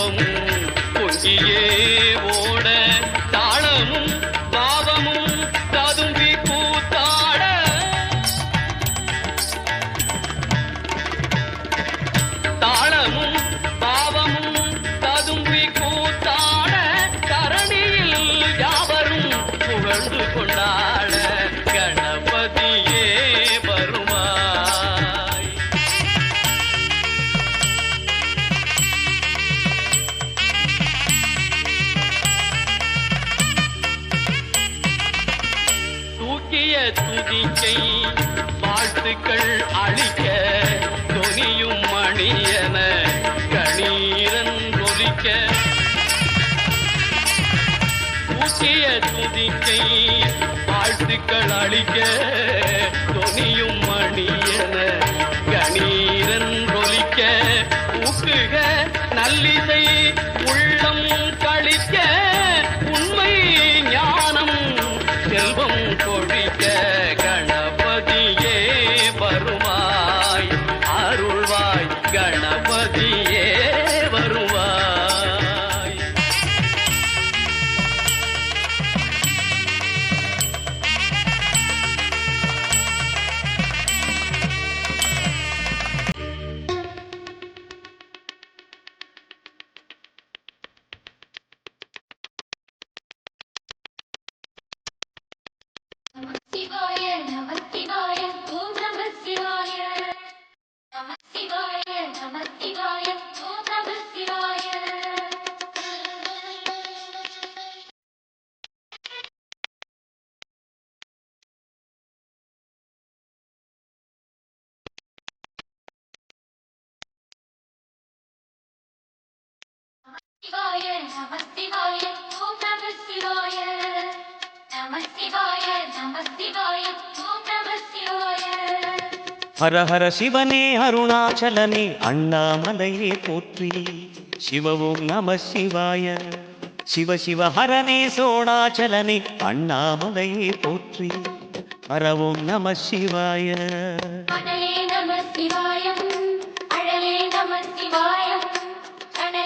இன்பம் நல்லிசை சிவாய நம சிவாய ஓம் நம சிவாய நம சிவாய நம சிவாய ஓம் நம சிவாய ஹர ஹர சிவனே அருணாச்சலனே அண்ணாமலையே போற்றி. சிவவும் நம சிவாய. சிவ சிவ ஹரனே சோணாச்சலனே அண்ணாமலையே போற்றி. ஹரவும் நம சிவாய. நம சிவாயம் அழலே நம சிவாயம்.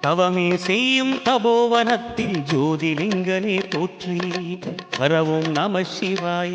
தவமே செய்யும் தபோவனத்தில் ஜோதிலிங்கனே போற்றி வரவும் நம சிவாய.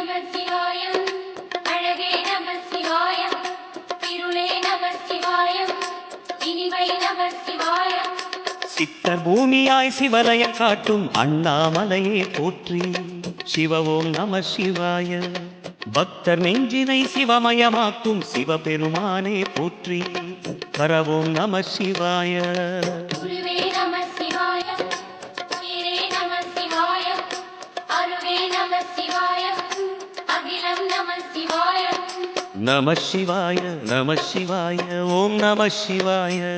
சித்தர் பூமியாய் சிவலயம் காட்டும் அண்ணாமலையே போற்றி. சிவவோம் நம சிவாய. பக்தர் நெஞ்சினை சிவமயமாக்கும் சிவபெருமானே போற்றி. கரவோம் நம சிவாய. நம சிவாய நம சிவாய ஓம் நம சிவாய.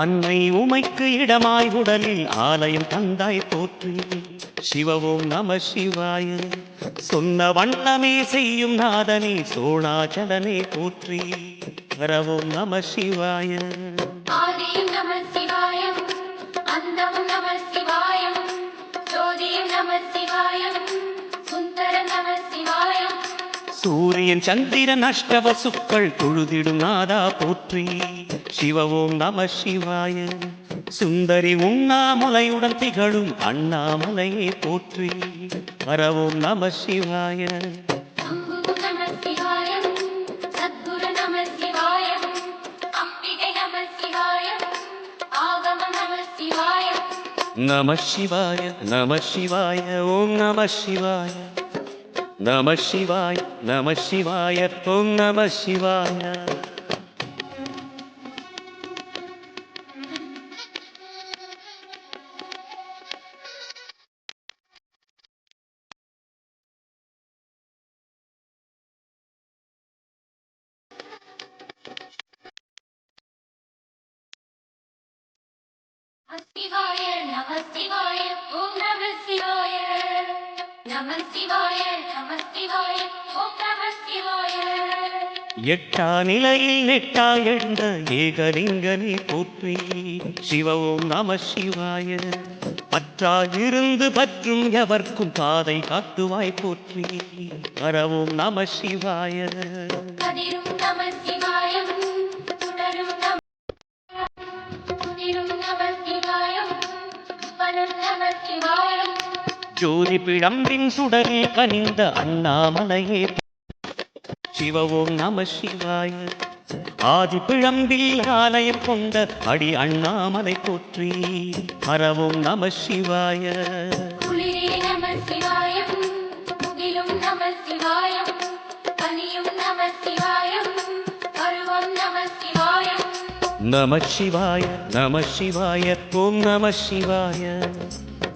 அன்னை உமைக்கு இடமாய் உடலில் ஆலயம் தந்தாய் போற்றி. சிவவும் நம சிவாய. சொன்ன வண்ணமே செய்யும் நாதனே சோழாச்சலனே போற்றி. வரவும் நம சிவாய. ஆதியும் நம சிவாயம். சூரியன் சந்திரன் அஷ்டவசுக்கள் தொழுதிடும் நாதா போற்றி. சிவவோம் நம சிவாய. சுந்தரி உண்ணாமலையுடன் திகழும் அண்ணாமலையே போற்றி. வரவோம் நம சிவாய. நம சிவாய நம சிவாய ஓம் நம சிவாய. நம சிவாய நம சிவாய ஓம் நம சிவாய சிவாய நம சிவாய ஓம் நம சிவாய எட்டா நிலையில் நெட்டா எழுந்த ஏகலிங்கனை போற்றி சிவவோம் நம சிவாய. பற்றாயிருந்து பற்றும் எவர்க்கும் பாதை காட்டுவாய் போற்றி வரவோம் நம சிவாய. நம சிவாயம். ஜோதி பிழம்பின் சுடரில் கனிந்த அண்ணாமலையே. சிவவோம் நம சிவாய. ஆதி பிழம்பில் ஆலயம் கொண்ட அடி அண்ணாமலை போற்றி. ஹரவோம் நம சிவாய. நம சிவாய நம சிவாய ஓம் நம சிவாய.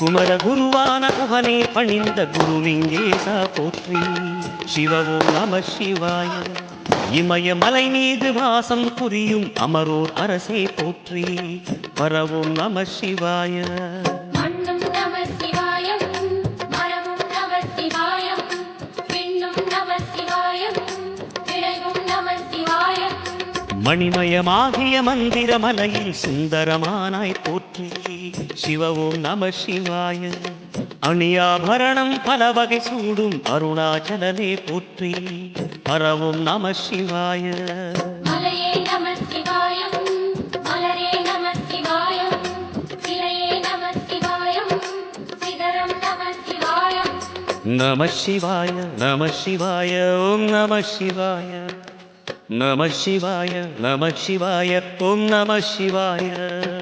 குமர குருவான குகனே பணிந்த குருலிங்கேசா போற்றி. சிவவோம் நம சிவாய. இமயமலை மீது வாசம் புரியும் அமரோர் அரசே போற்றி. பரவோம் நம சிவாய. மணிமயமாகிய மந்திர மலையில் சுந்தரமானாய் போற்றி சிவவோம் நம சிவாய. அணியாபரணம் பல வகை சூடும் அருணாச்சலனே போற்றி. பரவும் நம சிவாய. நம சிவாய நம சிவாய ஓம் நம சிவாய. நம சிவாய நம சிவாய ஓம் நம சிவாய.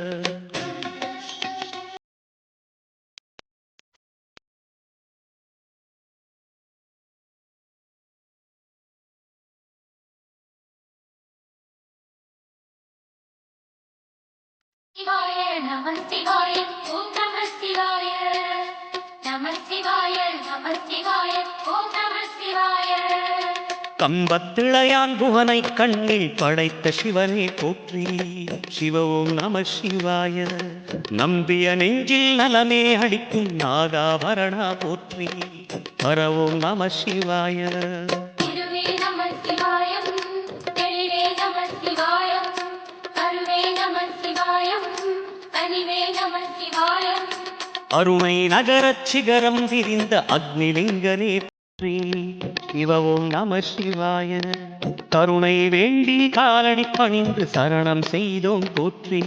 சிவாய நம சிவாய ஓம் நம சிவாய ஓம் சிவாய கம்பத்திளையான் புவனை கண்ணில் படைத்த சிவனே போற்றி. சிவவும் நம சிவாய. நம்பிய நெஞ்சில் நலமே அளிக்கும் நாகாபரணா போற்றி. பரவோம் நம சிவாய. அருணை நகரச் சிகரம் விரிந்த அக்னிலிங்கனே சிவவும் நம சிவாய. கருணை வேண்டி காலடி பணிந்து சரணம் செய்தோம் போற்றி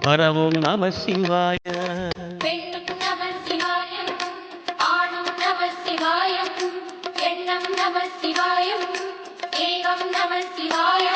பரவும் நம சிவாய. சிவாயம் ஏகம் நம சிவாயம்.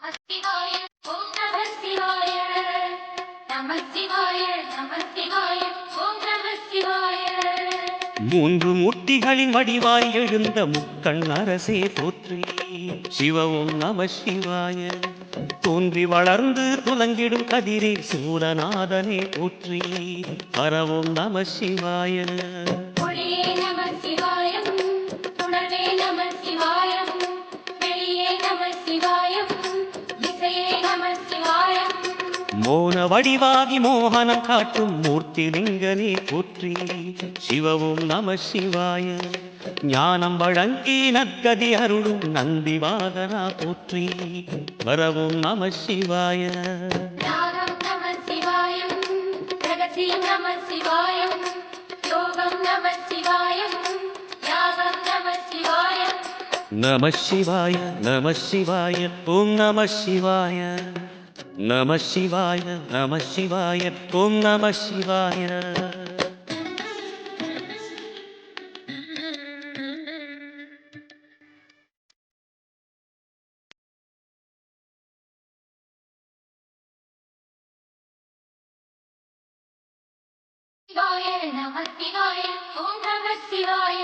சிவாய ஓம் நம சிவாய நம சிவாய நம சிவாய ஓம் நம சிவாய மூன்று மூர்த்திகளின் வடிவாய் எழுந்த முக்கண் அரசே போற்றி. சிவவும் நம சிவாய. தோன்றி வளர்ந்து துலங்கிடும் கதிரே சூரநாதனே போற்றி. பரவும் நம சிவாய. நம சிவாயம். மோன வடிவாகி மோகனம் காட்டும் மூர்த்தி லிங்கனே போற்றி. சிவவும் நம சிவாய. ஞானம் வழங்கி நற்கதி அருளும் நந்தி வாகனா போற்றி. வரவும் நம சிவாய. நம சிவாயம் நம சிவாயம் யோகம் நம சிவாயம் யாகம் நம சிவாயம். நம சிவாய நம சிவாய ஓம் நம சிவாய. நம சிவாய நம சிவாய ஓம் நம சிவாய. சிவாய நம சிவாய ஓம் நம சிவாய.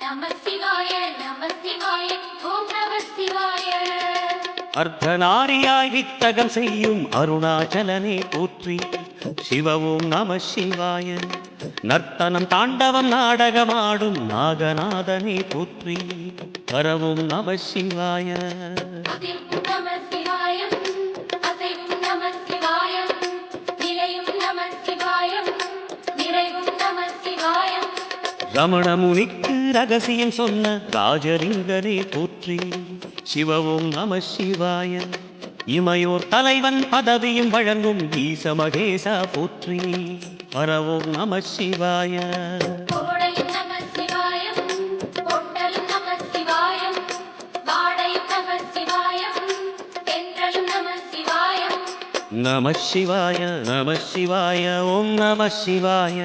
நம சிவாய நம சிவாய ஓம் நம சிவாய. அர்த்தநாரியாய் வித்தகம் செய்யும் அருணாச்சலனே போற்றி. சிவவும் நம சிவாய. நர்த்தனம் தாண்டவம் நாடகமாடும் நாகநாதனே போற்றி. பரவும் நம சிவாய. அதிர்வும் ரகசியம் சொன்ன ராஜலிங்கனே போற்றி. சிவவும் நம சிவாய. இமையோர் தலைவன் பதவியும் வழங்கும் ஈச மகேசா போற்றி. பரவும் நம சிவாய. நம சிவாய நம சிவாய ஓம் நம சிவாய.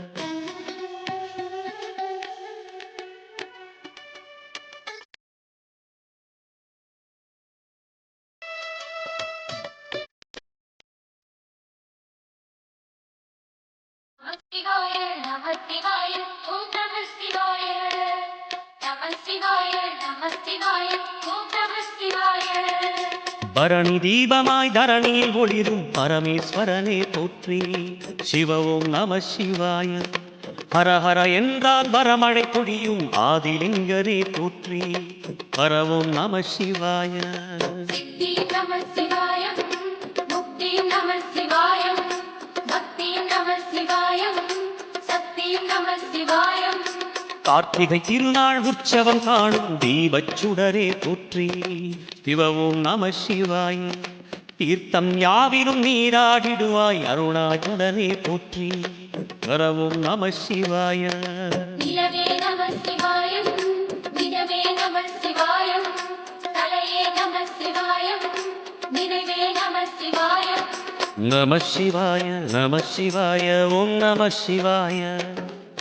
பரணி தீபமாய் தரணியில் ஒளிரும் பரமேஸ்வரனே போற்றி. சிவ ஓம் நம சிவாய. ஹர ஹர என்றால் வரமழை பொழியும் ஆதிலிங்கரே போற்றி. ஹர நம சிவாய. நம சிவாய. நம கார்த்திகை திருநாள் உற்சவம் காணும் தீபச் சுடரே போற்றி. சிவ ஓம் நம சிவாய. தீர்த்தம் யாவிலும் நீராடிடுவாய். அருணாச்சலனே போற்றி. ஹர ஓம் நம சிவாய. நம சிவாய நம சிவாய ஓம் நம சிவாய.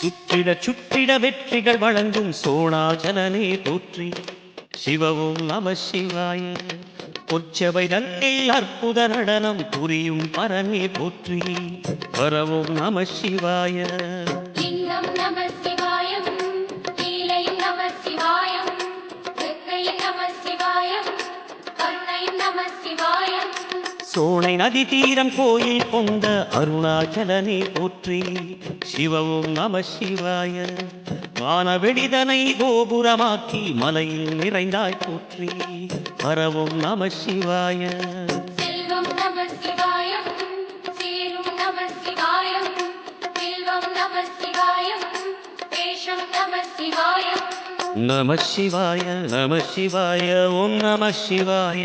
சுற்றிட சுற்றிட வெற்றிகள் வழங்கும் சோணாஜலனே போற்றி. சிவவும் நம சிவாய பொச்சவை நன்னில் அற்புத நடனம் புரியும் பரமே போற்றி. வரவும் நம சிவாய சோனை நதி தீரம் கோயில் கொண்ட அருணாச்சலனே போற்றி சிவவும் நம சிவாய. வானவெளிதனை கோபுரமாக்கி மலையில் நிறைந்தாய் போற்றி பரவும் நம சிவாய. நம சிவாய நம சிவாய ஓம் நம சிவாய.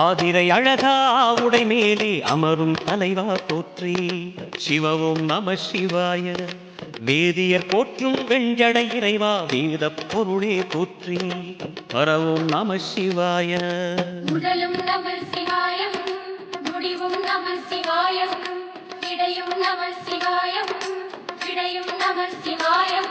ஆதிரை அழகா உடை மேலே அமரும் தலைவா போற்றி. சிவவும் நம சிவாய வேதியர் போற்றும் வெஞ்சடை இறைவா வேத பொருளே போற்றி. பரவும் நம சிவாய. உடலும் நம சிவாயம் முடிவும் நம சிவாயம் இடையும் நம சிவாயம் இடையும் நம சிவாயம்.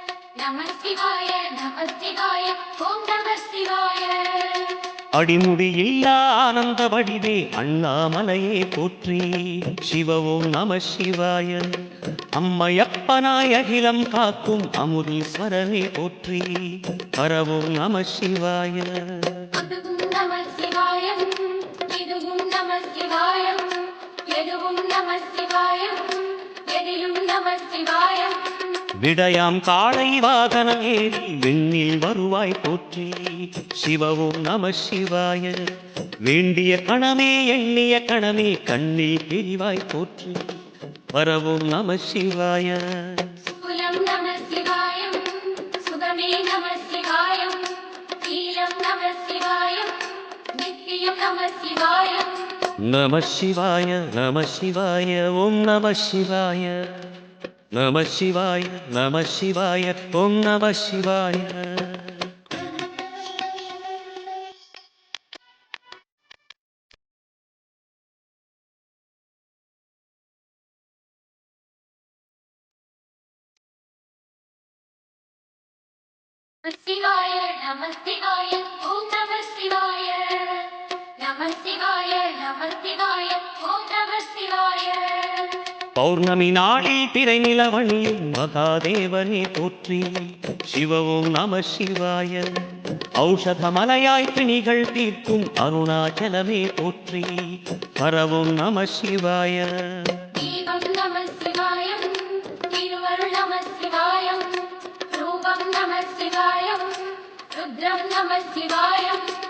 நம சிவாய நம சிவாய ஓம் நம சிவாய அடிமுடி இல்லா ஆனந்த வடிவே அண்ணாமலையே போற்றி. சிவவோம் நம சிவாய அம்மையப்பனாய் அகிலம் காக்கும் அமுதீஸ்வரனே போற்றி. பரவோம் நம சிவாய இதுவும் நம சிவாயம் எதுவும் நம சிவாயம் விடயாம் காளை வாகனம் ஏறி விண்ணில் வருவாய் போற்றி. சிவவும் நம சிவாய. வேண்டிய கணமே எண்ணிய கணமே கண்ணில் பிரிவாய் போற்றி. வரவும் நம சிவாய. நம சிவாயம். नमः शिवाय नमः शिवाय ॐ नमः शिवाय। नमः शिवाय नमः शिवाय ॐ नमः शिवाय। பௌர்ணமி நாளில் பிறை நிலவணியும் மகாதேவனை போற்றி. சிவவும் நம சிவாய. ஔஷதமலையாய் திணிகள் தீர்க்கும் அருணாச்சலமே போற்றி. பரவும் நம சிவாய. நம சிவாயம் ருத்ரம் நம சிவாயம்.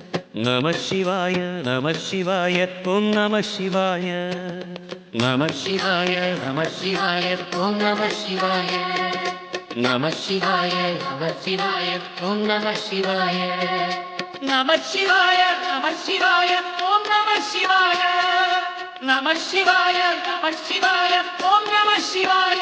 நம சிவாய நம சிவாய ஓம் நம சிவாய நம சிவாய நம சிவாய ஓம் நம சிவாய நம சிவாய நம சிவாய ஓம் நம சிவாய நம சிவாய நம சிவாய ஓம் நம சிவாய நம சிவாய நம சிவாய ஓம் நம சிவாய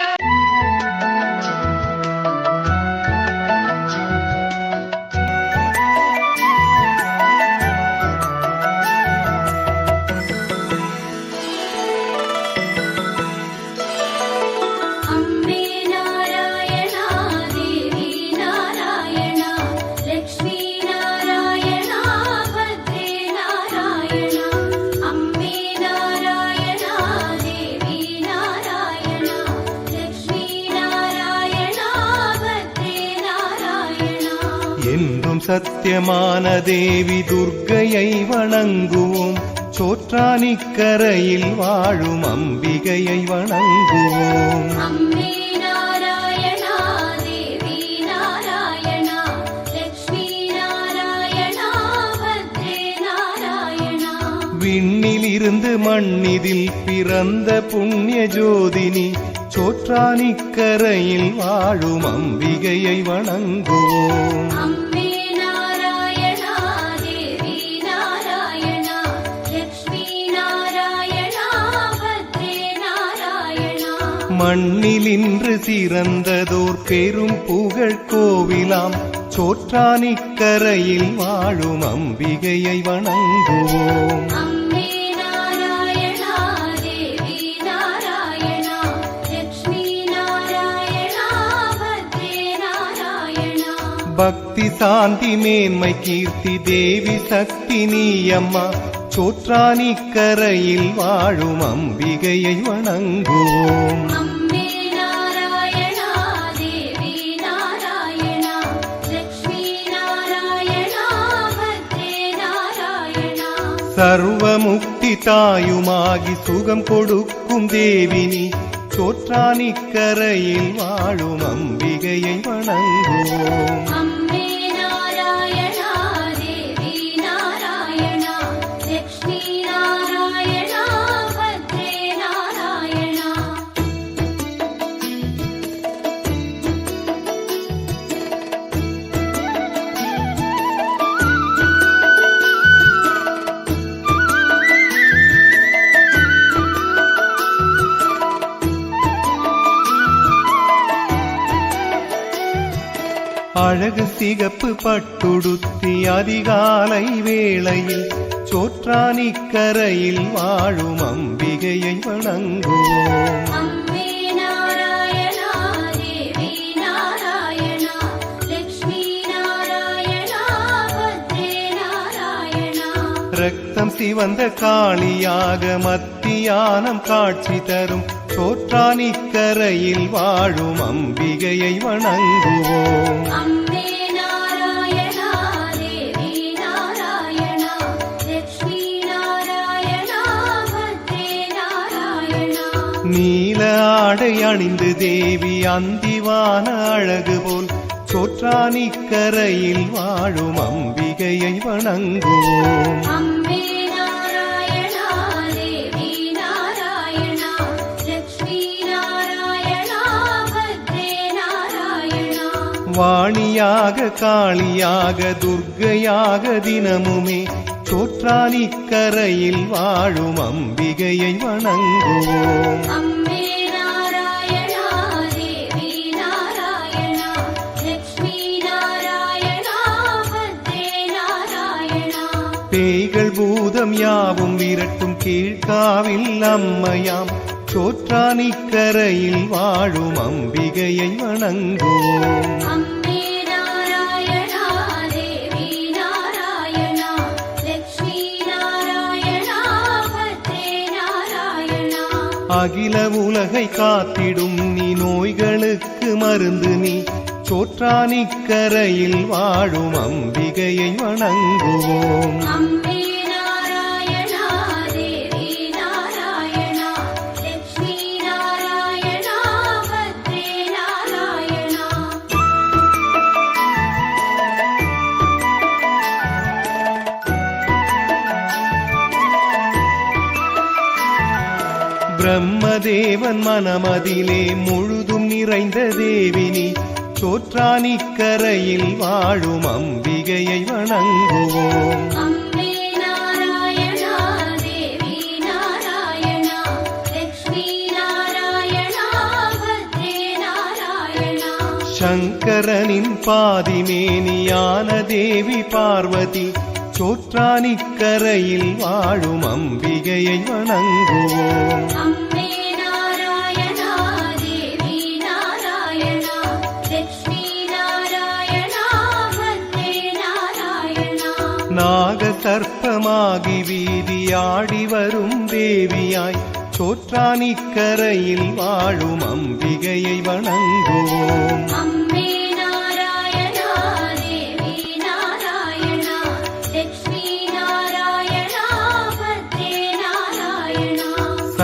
சத்தியமான தேவி துர்க்கையை வணங்குவோம். சோற்றானிக்கரையில் வாழும் அம்பிகையை வணங்குவோம். அம்மே நாராயணா தேவி நாராயணா லக்ஷ்மி நாராயணா பத்ரே நாராயணா. விண்ணில் இருந்து மண்ணிதில் பிறந்த புண்ணிய ஜோதினி சோற்றானிக்கரையில் வாழும் அம்பிகையை வணங்குவோம். நாராயணா மண்ணில் இன்று சிறந்ததோர் பெரும் புகழ் கோவிலாம். சோற்றானிக்கரையில் வாழும் அம்பிகையை வணங்குவோம். பக்தி சாந்தி மேன்மை கீர்த்தி தேவி சக்தி நீயம்மா. சோற்றானிக்கரையில் வாழும் அம்பிகையை வணங்குவோம். சர்வமுக்தி தாயுமாகி சுகம் கொடுக்கும் தேவினி சோற்றானிக்கரையில் வாழும் அம்பிகையை வணங்குவோம். சிகப்பு பட்டுடுத்தி அதிகாலை வேளையில் சோற்றானிக்கரையில் வாழும் அம்பிகையை வணங்குவோம். ரத்தம் சிவந்த காளியாக மத்தியானம் காட்சி தரும் சோற்றானிக்கரையில் வாழும் அம்பிகையை வணங்குவோம். நீல ஆடை அணிந்து தேவி அந்திவான அழகு போல் சோற்றானிக்கரையில் வாழும் அம்பிகையை வணங்குவோம். அம்பே வாணியாக காளியாக துர்க்கையாக தினமுமே சோற்றானிக்கரையில் வாழும் அம்பிகையை வணங்குவோம். நாராயணா பேய்கள் பூதம் யாவும் விரட்டும் கீழ்காவில் அம்மையாம். சோற்றானிக்கரையில் வாழும் அம்பிகையை வணங்குவோம். அகில உலகை காத்திடும் நீ நோய்களுக்கு மருந்து நீ. சோற்றானிக்கரையில் வாழும் அம்பிகையை வணங்குவோம். பிரம்மதேவன் மனமதிலே முழுதும் நிறைந்த தேவினி சோற்றானிக்கரையில் வாழும் அம்பிகையை வணங்குவோம். சங்கரனின் பாதிமேனியான தேவி பார்வதி சோற்றானிக்கரையில் வாழும் அம்பிகையை வணங்குவோம். நாக சர்ப்பமாகி வீதியாடி வரும் தேவியாய் சோற்றானிக்கரையில் வாழும் அம்பிகையை வணங்குவோம்.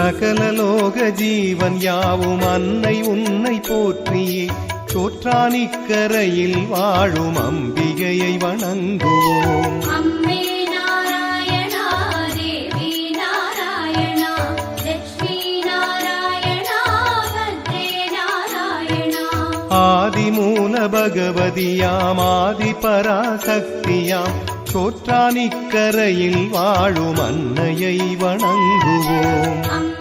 சகல லோக ஜீவன் யாவும் அன்னை உன்னை போற்றியே. சோற்றானிக்கரையில் வாழும் அம்பிகையை வணங்குவோம். ஆதிமூல பகவதியாம் ஆதி பராசக்தியாம் சோற்றானிக்கரையில் வாழும் அன்னையை வணங்குவோம்.